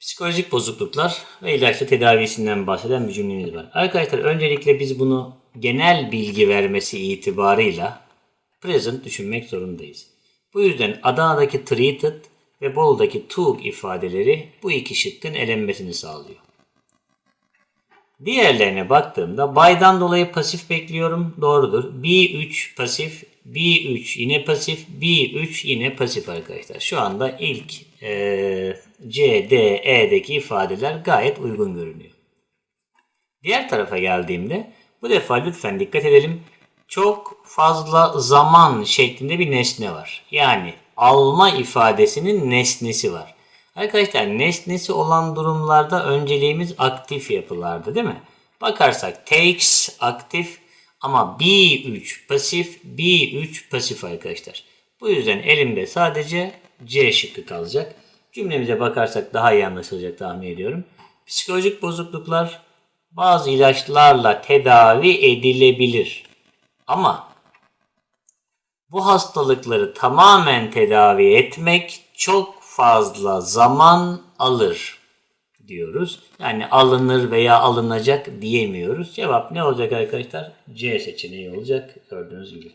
Psikolojik bozukluklar ve ilaçla tedavisinden bahseden bir cümlemiz var. Arkadaşlar öncelikle biz bunu genel bilgi vermesi itibarıyla present düşünmek zorundayız. Bu yüzden Adana'daki treated ve Bolu'daki took ifadeleri bu iki şıkkın elenmesini sağlıyor. Diğerlerine baktığımda baydan dolayı pasif bekliyorum. Doğrudur. B3 pasif, B3 yine pasif, B3 yine pasif arkadaşlar. Şu anda ilk eee C, D, E'deki ifadeler gayet uygun görünüyor. Diğer tarafa geldiğimde bu defa lütfen dikkat edelim. Çok fazla zaman şeklinde bir nesne var. Yani alma ifadesinin nesnesi var. Arkadaşlar nesnesi olan durumlarda önceliğimiz aktif yapılarda değil mi? Bakarsak takes aktif ama B3 pasif, B3 pasif arkadaşlar. Bu yüzden elimde sadece C şıkkı kalacak. Cümlemize bakarsak daha iyi anlaşılacak tahmin ediyorum. Psikolojik bozukluklar bazı ilaçlarla tedavi edilebilir. Ama bu hastalıkları tamamen tedavi etmek çok fazla zaman alır diyoruz. Yani alınır veya alınacak diyemiyoruz. Cevap ne olacak arkadaşlar? C seçeneği olacak gördüğünüz gibi.